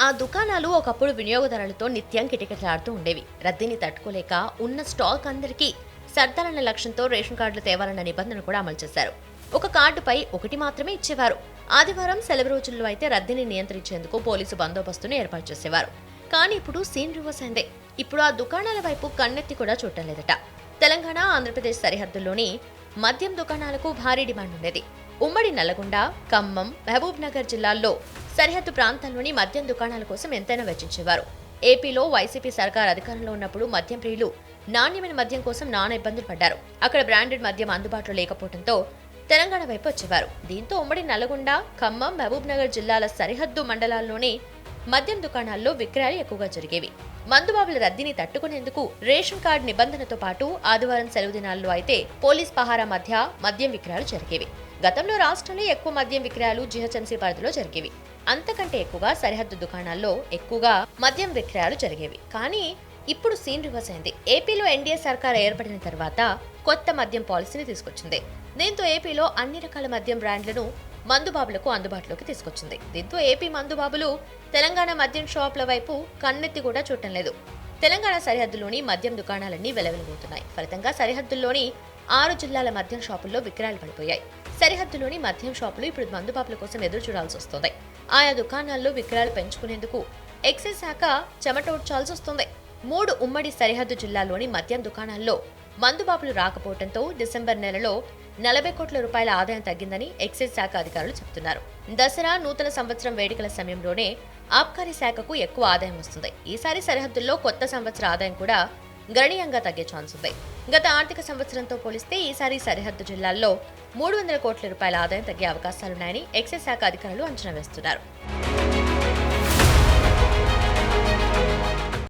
ఆ దుకాణాలు ఒకప్పుడు వినియోగదారులతో నిత్యం కిటకిటలాడుతూ ఉండేవి. రద్దీని తట్టుకోలేక ఉన్న స్టాక్ అందరికీ సర్దాలన్న లక్ష్యంతో రేషన్ కార్డులు తేవాలన్న నిబంధన కూడా అమలు చేశారు. ఒక కార్డుపై ఒకటి మాత్రమే ఇచ్చేవారు. ఆదివారం సెలవు రోజుల్లో అయితే రద్దీని నియంత్రించేందుకు పోలీసు బందోబస్తును ఏర్పాటు చేసేవారు. కానీ ఇప్పుడు సీన్ రివర్స్ అయిందే. ఇప్పుడు ఆ దుకాణాల వైపు కన్నెత్తి కూడా చూడటం లేదట. తెలంగాణ ఆంధ్రప్రదేశ్ సరిహద్దుల్లోని మద్యం దుకాణాలకు భారీ డిమాండ్ ఉండేది. ఉమ్మడి నల్లగొండ ఖమ్మం మహబూబ్ నగర్ జిల్లాల్లో సరిహద్దు ప్రాంతాల్లోని మద్యం దుకాణాల కోసం ఎంతైనా వెచ్చించేవారు. ఏపీలో వైసీపీ సర్కార్ అధికారంలో ఉన్నప్పుడు మద్యం ప్రియులు నాణ్యమైన మద్యం కోసం నానా ఇబ్బందులు పడ్డారు. అక్కడ బ్రాండెడ్ మద్యం అందుబాటులో లేకపోవడంతో తెలంగాణ వైపు వచ్చేవారు. దీంతో ఉమ్మడి నల్గొండ ఖమ్మం మహబూబ్ నగర్ జిల్లాల సరిహద్దు మండలాల్లోనే మద్యం దుకాణాల్లో విక్రయాలు ఎక్కువగా జరిగేవి. మందుబాబుల రద్దీని తట్టుకునేందుకు రేషన్ కార్డు నిబంధనతో పాటు ఆదివారం సెలవు దినాల్లో అయితే పోలీస్ పహారా మధ్య మద్యం విక్రయాలు జరిగేవి. గతంలో రాష్ట్రంలో ఎక్కువ మద్యం విక్రయాలు జిహెచ్ఎంసీ పరిధిలో జరిగేవి. అంతకంటే ఎక్కువగా సరిహద్దు దుకాణాల్లో ఎక్కువగా మద్యం విక్రయాలు జరిగేవి. కానీ ఇప్పుడు సీన్ రివర్స్ అయింది. ఏపీలో ఎన్డీఏ సర్కార్ ఏర్పడిన తర్వాత కొత్త మద్యం పాలసీని తీసుకొచ్చింది. దీంతో ఏపీలో అన్ని రకాల మద్యం బ్రాండ్లను మందుబాబులకు అందుబాటులోకి తీసుకొచ్చింది. దీంతో ఏపీ మందుబాబులు తెలంగాణ మద్యం షాపుల వైపు కన్నెత్తి కూడా చూడటం లేదు. తెలంగాణ సరిహద్దులోని మద్యం దుకాణాలన్నీ వెలవెలబోతున్నాయి. ఫలితంగా సరిహద్దుల్లోని ఆరు జిల్లాల మద్యం షాపుల్లో విక్రయాలు పడిపోయాయి. సరిహద్దులోని మద్యం షాపులు ఇప్పుడు మందుపాపుల కోసం ఎదురు చూడాల్సి వస్తుంది. ఆయా దుకాణాల్లో విక్రయాలు పెంచుకునేందుకు ఎక్సైజ్ శాఖ చెమటోడ్చాల్సి వస్తుంది. మూడు ఉమ్మడి సరిహద్దు జిల్లాల్లోని మద్యం దుకాణాల్లో మందుబాపులు రాకపోవడంతో డిసెంబర్ నెలలో నలభై కోట్ల రూపాయల ఆదాయం తగ్గిందని ఎక్సైజ్ శాఖ అధికారులు చెబుతున్నారు. దసరా నూతన సంవత్సరం వేడుకల సమయంలోనే ఆబ్కారీ శాఖకు ఎక్కువ ఆదాయం వస్తుంది. ఈసారి సరిహద్దుల్లో కొత్త సంవత్సర ఆదాయం కూడా గణనీయంగా తగ్గే ఛాన్స్ ఉంది. గత ఆర్థిక సంవత్సరంతో పోలిస్తే ఈసారి సరిహద్దు జిల్లాల్లో మూడు వందల కోట్ల రూపాయల ఆదాయం తగ్గే అవకాశాలున్నాయని ఎక్సైజ్ శాఖ అధికారులు అంచనా వేస్తున్నారు.